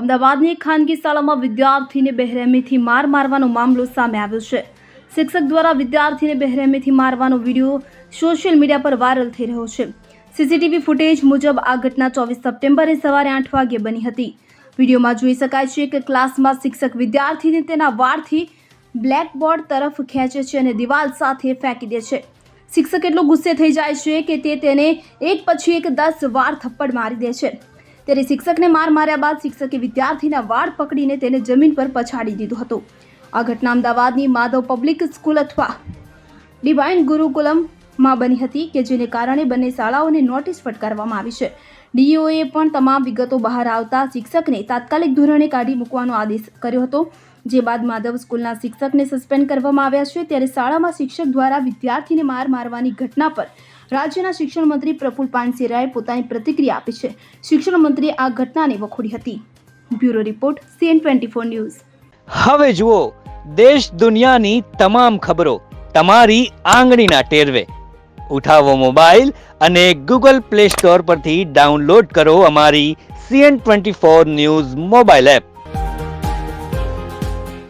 અમદાવાદની એક ખાનગી શાળામાં વિદ્યાર્થીને બેરહેમીથી માર મારવાનો મામલો સામે આવ્યો છે. શિક્ષક દ્વારા વિદ્યાર્થીને બેરહેમીથી મારવાનો વીડિયો સોશિયલ મીડિયા પર વાયરલ થઈ રહ્યો છે. સીસીટીવી ફૂટેજ મુજબ આ ઘટના ચોવીસ સપ્ટેમ્બરે સવારે આઠ વાગ્યે બની હતી. વિડીયોમાં જોઈ શકાય છે કે ક્લાસમાં શિક્ષક વિદ્યાર્થીને તેના વાળથી બ્લેકબોર્ડ તરફ ખેંચે છે અને દિવાલ સાથે ફેંકી દે છે. શિક્ષક એટલો ગુસ્સે થઈ જાય છે કે તે તેને એક પછી એક દસ વાર થપ્પડ મારી દે છે. ત્યારે શિક્ષકને માર માર્યા બાદ શિક્ષકે વિદ્યાર્થીના વાળ પકડીને તેને જમીન પર પછાડી દીધો હતો. આ ઘટના અમદાવાદની માધવ પબ્લિક સ્કૂલ અથવા ડિવાઇન ગુરુકુલમમાં બની હતી કે જેને કારણે બંને શાળાઓને નોટિસ ફટકારવામાં આવી છે. ડીઈઓએ પણ તમામ વિગતો બહાર આવતા શિક્ષકને તાત્કાલિક ધોરણે કાઢી મૂકવાનો આદેશ કર્યો હતો. જે બાદ માધવ સ્કૂલના શિક્ષકને સસ્પેન્ડ કરવામાં આવ્યા છે ત્યારે શાળામાં શિક્ષક દ્વારા વિદ્યાર્થીને માર મારવાની ઘટના પર રાજ્યના શિક્ષણ મંત્રી પ્રફુલ પાનસેરાએ પોતાની પ્રતિક્રિયા આપી છે. શિક્ષણ મંત્રીએ આ ઘટનાને વખોડી હતી. Bureau report CN twenty four news. હવે જુઓ, દેશ દુનિયાની તમામ ખબરો તમારી આંગળીના ટેરવે. ઉઠાવો મોબાઈલ અને ગૂગલ પ્લે સ્ટોર પરથી ડાઉનલોડ કરો અમારી CN twenty four news mobile app.